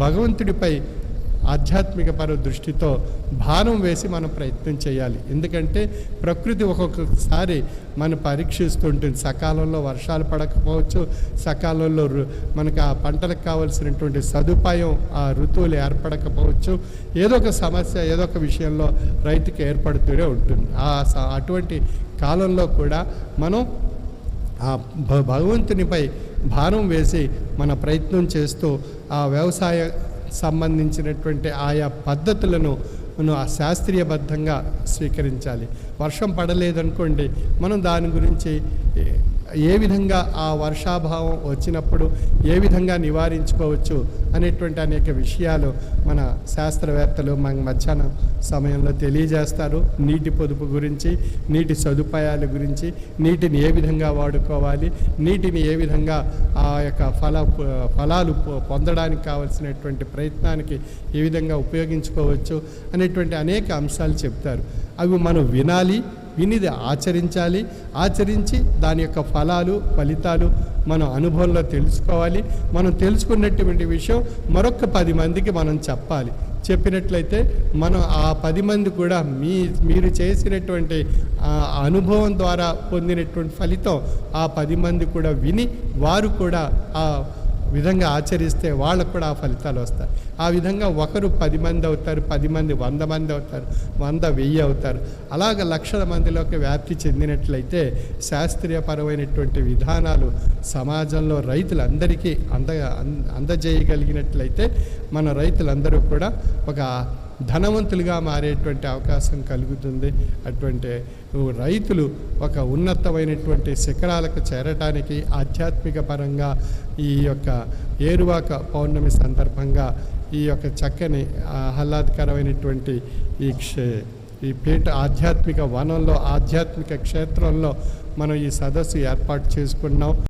భగవంతుడిపై ఆధ్యాత్మిక పర దృష్టితో భారం వేసి మనం ప్రయత్నం చేయాలి. ఎందుకంటే ప్రకృతి ఒక్కొక్కసారి మనం పరీక్షిస్తుంటుంది సకాలంలో వర్షాలు పడకపోవచ్చు. సకాలంలో మనకు ఆ పంటలకు కావలసినటువంటి సదుపాయం ఆ ఋతువులు ఏర్పడకపోవచ్చు. ఏదో ఒక సమస్య ఏదో ఒక విషయంలో రైతుకి ఏర్పడుతూనే ఉంటుంది. ఆ స- అటువంటి కాలంలో కూడా మనం ఆ భ- భగవంతునిపై భారం వేసి మన ప్రయత్నం చేస్తూ ఆ వ్యవసాయ సంబంధించినటువంటి ఆయా పద్ధతులను మనం ఆ శాస్త్రీయబద్ధంగా స్వీకరించాలి. వర్షం పడలేదనుకోండి మనం దాని గురించి ఏ- విధంగా ఆ వర్షాభావం వచ్చినప్పుడు ఏ విధంగా నివారించుకోవచ్చు అనేటువంటి అనేక విషయాలు మన శాస్త్రవేత్తలు మన మధ్యాహ్నం సమయంలో తెలియజేస్తారు. నీటి పొదుపు గురించి నీటి సదుపాయాల గురించి నీటిని ఏ విధంగా వాడుకోవాలి నీటిని ఏ విధంగా ఆ యొక్క ఫల ఫలాలు పొ- పొందడానికి కావలసినటువంటి ప్రయత్నానికి ఏ విధంగా ఉపయోగించుకోవచ్చు అనేటువంటి అనేక అంశాలు చెప్తారు. అవి మనం వినాలి వినిది ఆచరించాలి. ఆచరించి దాని యొక్క ఫలాలు ఫలితాలు మనం అనుభవంలో తెలుసుకోవాలి. మనం తెలుసుకున్నటువంటి విషయం మరొక పది మందికి మనం చెప్పాలి. చెప్పినట్లయితే మనం ఆ పది మంది కూడా మీ మీరు చేసినటువంటి ఆ అనుభవం ద్వారా పొందినటువంటి ఫలితం ఆ పది మంది కూడా విని వారు కూడా ఆ విధంగా ఆచరిస్తే వాళ్ళకు కూడా ఆ ఫలితాలు వస్తాయి. ఆ విధంగా ఒకరు పది మంది అవుతారు పది మంది వంద మంది అవుతారు వంద వెయ్యి అవుతారు. అలాగ లక్షల మందిలోకి వ్యాప్తి చెందినట్లయితే శాస్త్రీయపరమైనటువంటి విధానాలు సమాజంలో రైతులందరికీ అంద అందజేయగలిగినట్లయితే మన రైతులందరూ కూడా ఒక ధనవంతులుగా మారేటువంటి అవకాశం కలుగుతుంది. అటువంటి రైతులు ఒక ఉన్నతమైనటువంటి శిఖరాలకు చేరటానికి ఆధ్యాత్మిక పరంగా ఈ యొక్క ఏరువాక పౌర్ణమి సందర్భంగా ఈ యొక్క చక్కని ఆహ్లాదకరమైనటువంటి ఈ క్షే ఈ పీఠ ఆధ్యాత్మిక వనంలో ఆధ్యాత్మిక క్షేత్రంలో మనం ఈ సదస్సు ఏర్పాటు చేసుకున్నాం.